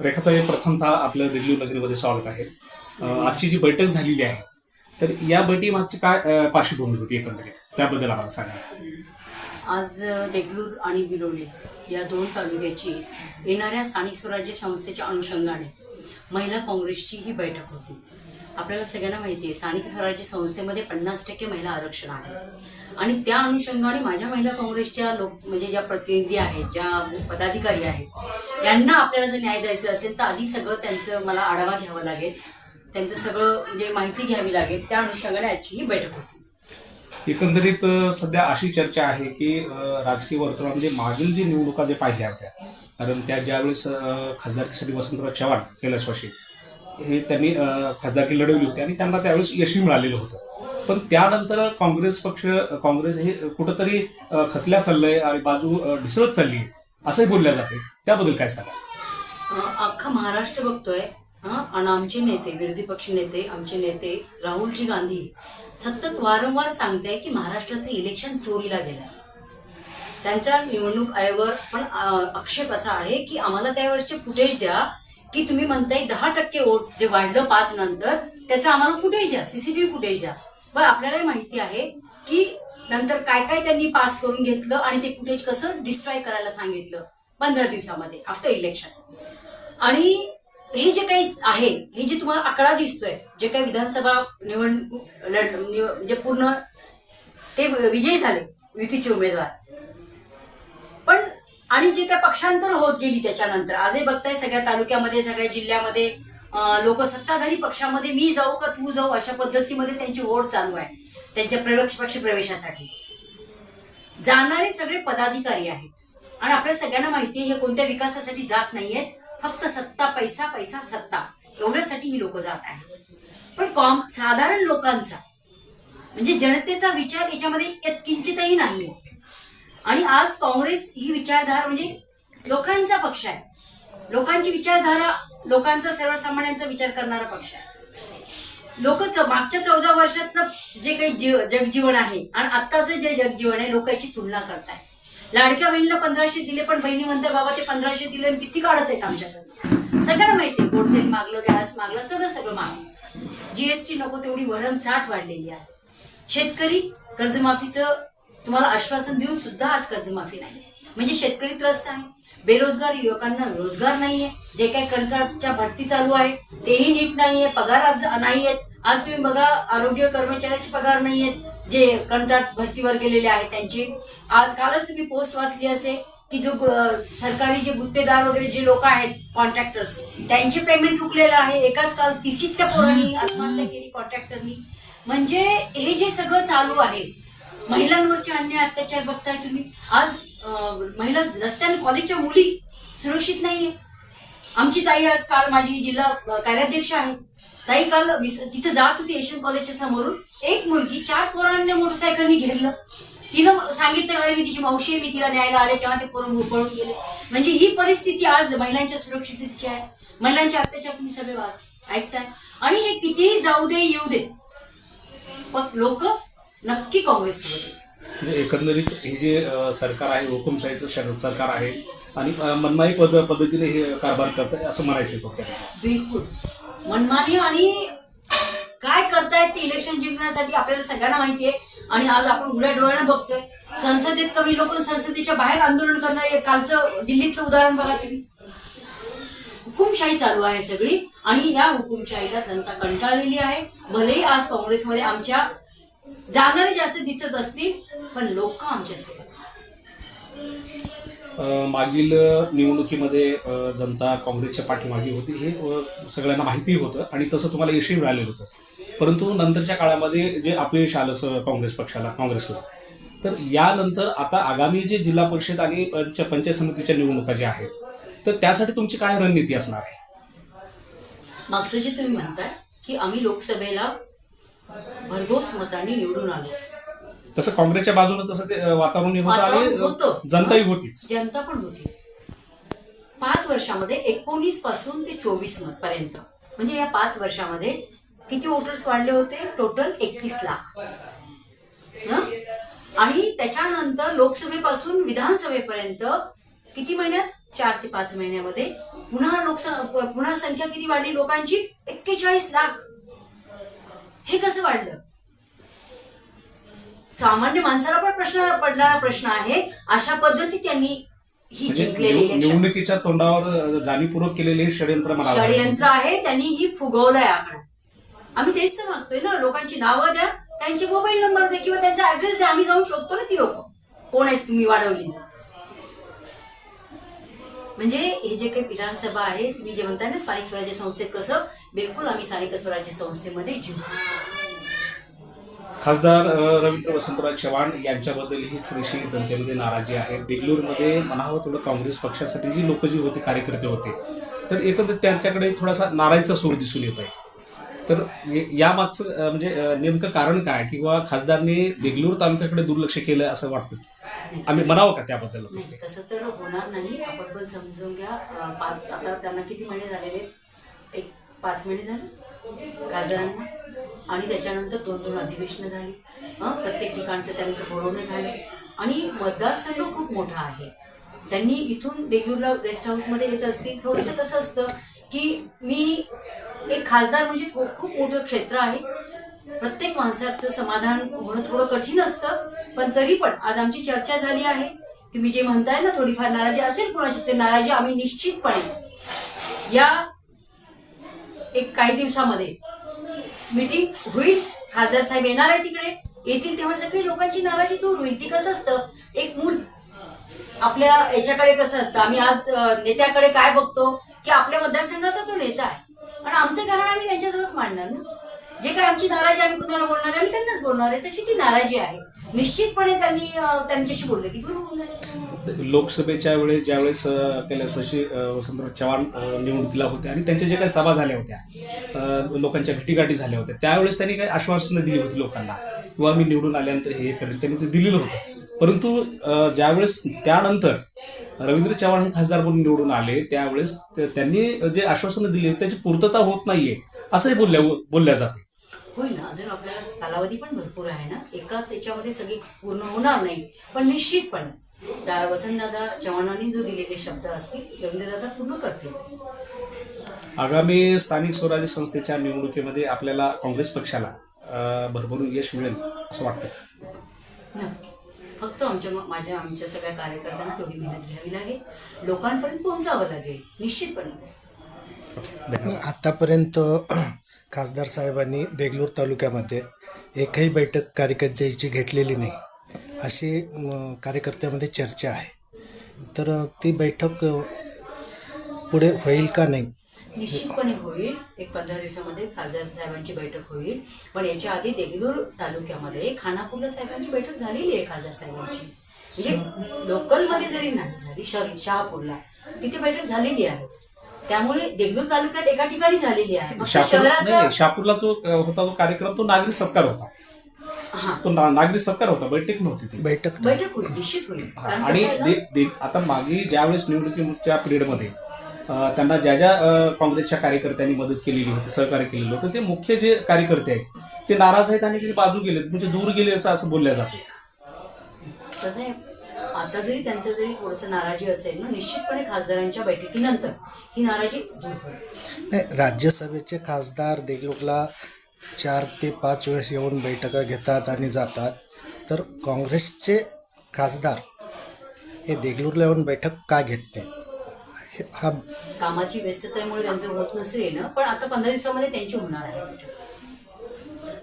रेखाताई प्रथमतः आपलं दिल्ली नगरीमध्ये स्वागत आहे. आजची जी बैठक झालेली आहे तर या बैठकीमागची काय पार्श्वभूमी होती एकंदरीत? त्याबद्दल आम्हाला सांगा. आज देगलूर आणि बिलोली या दोन तालुक्याची येणाऱ्या स्थानिक स्वराज्य संस्थेच्या अनुषंगाने महिला काँग्रेसची ही बैठक होती. आपल्याला सगळ्यांना माहिती आहे स्थानिक स्वराज्य संस्थेमध्ये पन्नास टक्के महिला आरक्षण आहे. आणि त्या अनुषंगाने माझ्या महिला काँग्रेसच्या लोक म्हणजे ज्या प्रतिनिधी आहेत ज्या पदाधिकारी आहेत यांना आपल्याला जर न्याय द्यायचा असेल तर आधी सगळं त्यांचं मला आढावा घ्यावा लागेल. त्यांचं सगळं म्हणजे माहिती घ्यावी लागेल. त्या अनुषंगाने आजची ही बैठक होती. एकंदरीत सध्या अशी चर्चा आहे की राजकीय राजकीय म्हणजे मागील जी निवडणुका जे पाहिल्या होत्या कारण त्या ज्यावेळेस खासदारकीसाठी वसंतराव चव्हाण कैलासवाशी हे त्यांनी खासदारकी लढवली होती आणि त्यांना त्यावेळेस यशही मिळालेलं होतं. पण त्यानंतर काँग्रेस पक्ष काँग्रेस हे कुठंतरी खचल्या चाललंय आणि बाजू ढिसळत चालली असंही बोलल्या जाते. त्याबद्दल काय सांगा अख्खा महाराष्ट्र बघतोय. आणि आमचे नेते विरोधी पक्ष नेते आमचे नेते राहुलजी गांधी सतत वारंवार सांगते की महाराष्ट्राचं इलेक्शन चोरीला गेलं त्यांचा निवडणूक आयोगावर पण आक्षेप असा आहे की आम्हाला त्यावेळेसचे फुटेज द्या. की तुम्ही म्हणताय दहा टक्के वोट जे वाढलं पाच नंतर त्याचं आम्हाला फुटेज द्या सीसीटीव्ही फुटेज द्या. पण आपल्यालाही माहिती आहे की नंतर काय काय त्यांनी पास करून घेतलं आणि ते फुटेज कसं डिस्ट्रॉय करायला सांगितलं पंधरा दिवसामध्ये आफ्टर इलेक्शन आणि हे जे काही आहे हे जे तुम्हाला आकडा दिसतोय जे काही विधानसभा निवडणूक निव- म्हणजे पूर्ण ते विजयी झाले युतीचे उमेदवार. आणि जे काय पक्षांतर होत गेली त्याच्यानंतर आजही बघताय सगळ्या तालुक्यामध्ये सगळ्या जिल्ह्यामध्ये लोक सत्ताधारी पक्षामध्ये मी जाऊ का तू जाऊ अशा पद्धतीमध्ये त्यांची ओढ चालू आहे त्यांच्या प्रवेश पक्ष प्रवेशासाठी. जाणारे सगळे पदाधिकारी आहेत. आणि आपल्या सगळ्यांना माहिती आहे हे कोणत्या विकासासाठी जात नाहीयेत फक्त सत्ता पैसा पैसा सत्ता. एवढ्यासाठी ही लोक जात आहेत. पण कॉम साधारण लोकांचा म्हणजे जनतेचा विचार याच्यामध्ये किंचितही नाही आणि आज काँग्रेस ही विचारधारा म्हणजे लोकांचा पक्ष आहे. लोकांची विचारधारा लोकांचा सर्वसामान्यांचा विचार करणारा पक्ष आहे. लोक मागच्या चौदा वर्षातलं जे काही जीव जगजीवन आहे आणि आत्ताचं जे जगजीवन आहे लोक याची तुलना करताय लाडक्या बहिणीला पंधराशे दिले पण बहिणी म्हणते बाबा ते पंधराशे दिले आणि किती काढत आहेत आमच्याकडे? सगळ्यांना माहिती आहे गोड तेल मागलं गॅस मागलं सगळं सगळं मागलं. जीएसटी नको तेवढी भरमसाठ वाढलेली आहे. शेतकरी कर्जमाफीचं तुम्हाला आश्वासन देऊन सुद्धा आज कर्जमाफी नाही. म्हणजे शेतकरी त्रस्त आहे. बेरोजगार युवकांना रोजगार नाहीये. जे काही कंत्राटच्या भरती चालू आहे तेही नीट नाहीये. पगार आज नाहीयेत आज तुम्ही बघा आरोग्य कर्मचाऱ्याचे पगार नाहीयेत जे कंत्राट भरतीवर गेलेले आहेत त्यांचे. आज कालच तुम्ही पोस्ट वाचली असेल की जो सरकारी जे गुत्तेदार वगैरे जे लोक आहेत कॉन्ट्रॅक्टर्स त्यांचे पेमेंट रुकलेलं आहे. एकाच काल तिसीतल्या पोरांनी आत्महत्या केली कॉन्ट्रॅक्टरनी म्हणजे हे जे सगळं चालू आहे महिलांवरचे अन्याय अत्याचार बघताय तुम्ही. आज महिला रस्त्याने कॉलेजच्या मुली सुरक्षित नाहीये. आमची ताई आज काल माझी जिल्हा कार्याध्यक्ष आहे. ताई काल तिथे जात होती एशियन कॉलेजच्या समोरून. एक मुलगी चार पोरांनी मोटरसायकलनी घेरलं. तिनं सांगितलं अरे मी तिची मावशी आहे मी तिला न्यायला आले. तेव्हा ते पोरं पळून गेले. म्हणजे ही परिस्थिती आज महिलांच्या सुरक्षिततेची आहे. महिलांच्या अत्याचार तुम्ही सगळे वाच ऐकताय. आणि हे कितीही जाऊ दे येऊ दे. लोक नक्की काँग्रेस. म्हणजे एकंदरीत हे जे सरकार आहे हुकुमशाहीचं सरकार आहे आणि मनमाई पद पद्धतीने हे कारभार करत आहे असं म्हणायचं होतं बिलकुल. मनमानी आणि काय करतायत ते इलेक्शन जिंकण्यासाठी आपल्याला सगळ्यांना माहिती आहे आणि आज आपण उघड्या डोळ्यानं बघतोय. संसदेत कमी लोक संसदेच्या बाहेर आंदोलन करणारे कालचं दिल्लीतलं उदाहरण बघा तुम्ही. हुकुमशाही चालू आहे सगळी. आणि या हुकुमशाहीला जनता कंटाळलेली आहे. भलेही आज काँग्रेसमध्ये आमच्या जाणारे जास्त दिसत असतील पण लोक आमच्यासोबत मागील निवडणुकीमध्ये जनता काँग्रेसच्या पाठीमागे होती हे सगळ्यांना माहितीही होतं आणि तसं तुम्हाला यशही मिळालेलं होतं. परंतु नंतरच्या काळामध्ये जे अपयश आलं काँग्रेस पक्षाला काँग्रेसला तर यानंतर आता आगामी जे जिल्हा परिषद आणि पंच पंचायत समितीच्या निवडणुका ज्या आहेत तर त्यासाठी तुमची काय रणनीती असणार आहे? मागचं जे तुम्ही म्हणताय की आम्ही लोकसभेला भरघोस मतांनी निवडून आलो. तसं काँग्रेसच्या बाजूने तसं ते वातावरण होतं होतं. जनताही होतीच. जनता पण होती. पाच वर्षामध्ये एकोणीसपासून ते चोवीसपर्यंत. म्हणजे या पाच वर्षामध्ये किती वोटर्स वाढले होते? टोटल एकतीस लाख. हं? आणि त्याच्यानंतर लोकसभेपासून विधानसभेपर्यंत किती महिन्यात? चार ते पाच महिन्यामध्ये. पुन्हा लोकसंख्या पुन्हा संख्या किती वाढली? लोकांची एक्केचाळीस लाख. हे कसं वाढलं? सामान्य माणसाला पण प्रश्न पडणारा प्रश्न आहे. अशा पद्धती त्यांनी ही म्हणजे जिंकलेली इलेक्शन निवडणुकीच्या तोंडावर जाणीवपूर्वक केलेले हे षडयंत्र मला. षडयंत्र आहे त्यांनी ही फुगवलंय आकडा. आम्ही तेच तर मागतोय ना लोकांची नावं द्या त्यांचे मोबाईल नंबर द्या किंवा त्यांचा ऍड्रेस द्या आम्ही जाऊन शोधतो ना ती लोक. कोण आहेत तुम्ही वाढवली म्हणजे हे जे काही विधानसभा आहे तुम्ही जे म्हणताय ना स्थानिक स्वराज्य संस्थेत कसं बिलकुल आम्ही स्थानिक स्वराज्य संस्थेमध्ये जिंकू खासदार रवींद्र वसंतराव चव्हाण यांच्याबद्दलही थोडीशी जनतेमध्ये नाराजी आहे. देगलूरमध्ये म्हणावं थोडं काँग्रेस पक्षासाठी जी लोक जी होते कार्यकर्ते होते तर एकंदरीत त्यांच्याकडे थोडासा नाराजीचा सूर दिसून येत आहे. तर यामागचं म्हणजे नेमकं कारण काय? किंवा खासदारने देगलूर तालुक्याकडे दुर्लक्ष केलं असं वाटतं? आम्ही म्हणावं का त्याबद्दल तसं नाही तसं तर होणार नाही. आपण पण समजून घ्या. अं, पाच आता त्यांना किती महिने झालेले? आहेत? एक पाच महिने झाले? खासदारांना? आणि त्याच्यानंतर दोन दोन अधिवेशनं झाली. हं? प्रत्येक ठिकाणचं त्यांचं बोलवणं झालं. आणि मतदारसंघ खूप मोठा आहे. त्यांनी इथून देगलूरला रेस्ट हाऊसमध्ये येत असतील. थोडंसं कसं असतं की मी एक खासदार म्हणजे खू- खूप मोठं क्षेत्र आहे. प्रत्येक माणसाचं समाधान होणं थोडं कठीण असतं पण तरी पण आज आमची चर्चा झाली आहे. तुम्ही जे म्हणताय ना थोडीफार नाराजी असेल कोणाची ते नाराजी आम्ही निश्चितपणे या एक काही दिवसामध्ये मीटिंग होईल. खासदार साहेब येणार आहे तिकडे. येतील तेव्हा सगळी लोकांची नाराजी दूर होईल. ती कसं असतं? एक मूल आपल्या याच्याकडे कसं असतं? आम्ही आज नेत्याकडे काय बघतो? की आपल्या मतदारसंघाचा तो नेता आहे. आणि आमचं कारण आम्ही त्यांच्याजवळच मांडणार ना? जे काय आमची नाराजी आम्ही कुणाला बोलणार आहे आम्ही त्यांनाच बोलणार आहे. तशी ती नाराजी आहे. निश्चितपणे त्यांनी त्यांच्याशी बोललं. की दूर लोकसभेच्या वेळेस ज्यावेळेस अ, वसंतराव चव्हाण निवडणुकीला होते आणि त्यांच्या ज्या काही सभा झाल्या होत्या लोकांच्या भेटीगाठी झाल्या होत्या त्यावेळेस त्यांनी काही आश्वासनं दिली होती लोकांना. किंवा मी निवडून आल्यानंतर हे करेल त्यांनी ते दिलेलं होतं. परंतु ज्यावेळेस त्यानंतर रवींद्र चव्हाण हे खासदार म्हणून निवडून आले त्यावेळेस त्यांनी जे आश्वासनं दिली त्याची पूर्तता होत नाहीये असंही बोलल्या बोलल्या जाते. होईल ना? अजून आपल्याला कालावधी पण भरपूर आहे ना एकाच याच्यामध्ये सगळी पूर्ण होणार नाही. पण निश्चितपणे दा- वसंतदादा चव्हाणांनी जो दिलेले शब्द असतील रवींद्रदादा पूर्ण करतील. आगामी स्थानिक स्वराज्य संस्थेच्या निवडणुकीमध्ये आपल्याला काँग्रेस पक्षाला भरभरून यश मिळेल असं वाटतं नक्की. फक्त आमच्या माझ्या आमच्या सगळ्या कार्यकर्त्यांना तेवढी मेहनत घ्यावी लागेल. लोकांपर्यंत पोहोचावं लागेल. निश्चितपणे. आतापर्यंत खासदार साहेबांनी देगलूर तालुक्यामध्ये एकही बैठक कार्यकर्त्याची घेतलेली नाही अशी कार्यकर्त्यामध्ये चर्चा आहे. तर ती बैठक पुढे होईल का नाही? निश्चितपणे होईल. एक पंधरा दिवसामध्ये खासदार साहेबांची बैठक होईल. पण याच्या आधी देगलूर तालुक्यामध्ये खानापूरला साहेबांची बैठक झालेली आहे खासदार साहेबांची. म्हणजे लोकलमध्ये जरी नाही झाली शहापूरला तिथे बैठक झालेली आहे. त्यामुळे देगलूर तालुक्यात एका ठिकाणी झालेली आहे. फक्त शापूर नाही, शहराचा नाही, शापूरला तो अ, होता तो कार्यक्रम तो नागरिक सत्कार होता. हा. तो ना- नागरिक सत्कार होता बैठक नव्हती ती. बैठक बैठक होईल निश्चित होईल. कारण आणि कसं आहे ना, दे- दे- आता मागे ज्यावेळेस निवडणुकीच्या पिरियडमध्ये अ, त्यांना ज्या ज्या अ, काँग्रेसच्या कार्यकर्त्यांनी मदत केलेली होती सहकार्य केलेलं होतं ते मुख्य जे कार्यकर्ते आहेत ते नाराज आहेत आणि ते बाजू गेलेत म्हणजे दूर गेले असं असं बोलल्या जाते. कसं आहे? आता जरी त्यांचं जरी थोडंसं नाराजी असेल ना निश्चितपणे खासदारांच्या बैठकीनंतर ही नाराजी दूर होईल. नाही राज्यसभेचे खासदार देगलूरला चार ते पाच वेळेस येऊन बैठका घेतात आणि जातात. तर काँग्रेसचे खासदार हे देगलूरला येऊन बैठक का घेत नाही हे- कामाची व्यस्ततेमुळे त्यांचं होत नसेल ना पण आता पंधरा दिवसामध्ये त्यांची होणार आहे